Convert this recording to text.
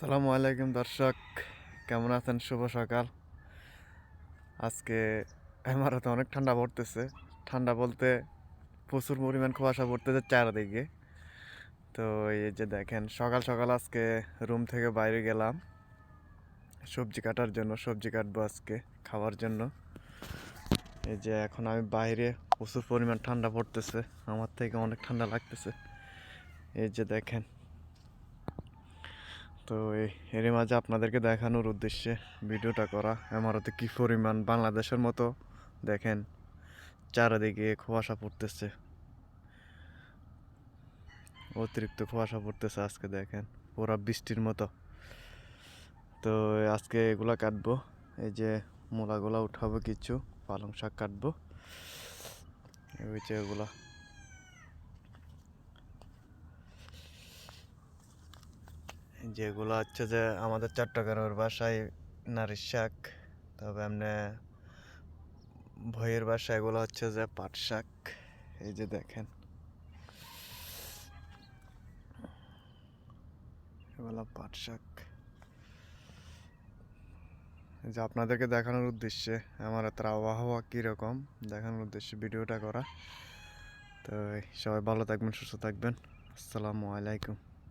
সালামু আলাইকুম দর্শক, কেমন আছেন? শুভ সকাল। আজকে আমারতে অনেক ঠান্ডা পড়তেছে। ঠান্ডা বলতে প্রচুর পরিমাণ কুয়াশা পড়তেছে চারিদিকে। তো এই যে দেখেন, সকাল সকাল আজকে রুম থেকে বাইরে গেলাম। সবজি কাটার জন্য, সবজি কাটবো আজকে খাওয়ার জন্য। এই যে এখন আমি বাইরে প্রচুর পরিমাণ ঠান্ডা পড়তেছে। আমার থেকে অনেক ঠান্ডা লাগতেছে। এই যে দেখেন তো এই এরই মাঝে আপনাদেরকে দেখানোর উদ্দেশ্যে ভিডিওটা করা। আমারতে কি পরিমাণ বাংলাদেশের মতো? দেখেন, চারিদিকে কুয়াশা পড়তেছে। অতিরিক্ত কুয়াশা পড়তেছে আজকে, দেখেন, পুরা বৃষ্টির মতো। তো আজকে এগুলা কাটবো। এই যে মূলাগুলা উঠাবো কিছু, পালং শাক কাটবো। এই যে এগুলা। যেগুলো হচ্ছে যে আমাদের চট্টগ্রামের বাসায় নারীর শাক তবে এমনি ভয়ের বাসা এগুলো হচ্ছে যে পাট শাক। এই যে দেখেন। এগুলো পাট শাক। যে আপনাদেরকে দেখানোর উদ্দেশ্যে, আমার এত আবহাওয়া কীরকম, দেখানোর উদ্দেশ্যে ভিডিওটা করা। তো সবাই ভালো থাকবেন, সুস্থ থাকবেন। আসসালামু আলাইকুম।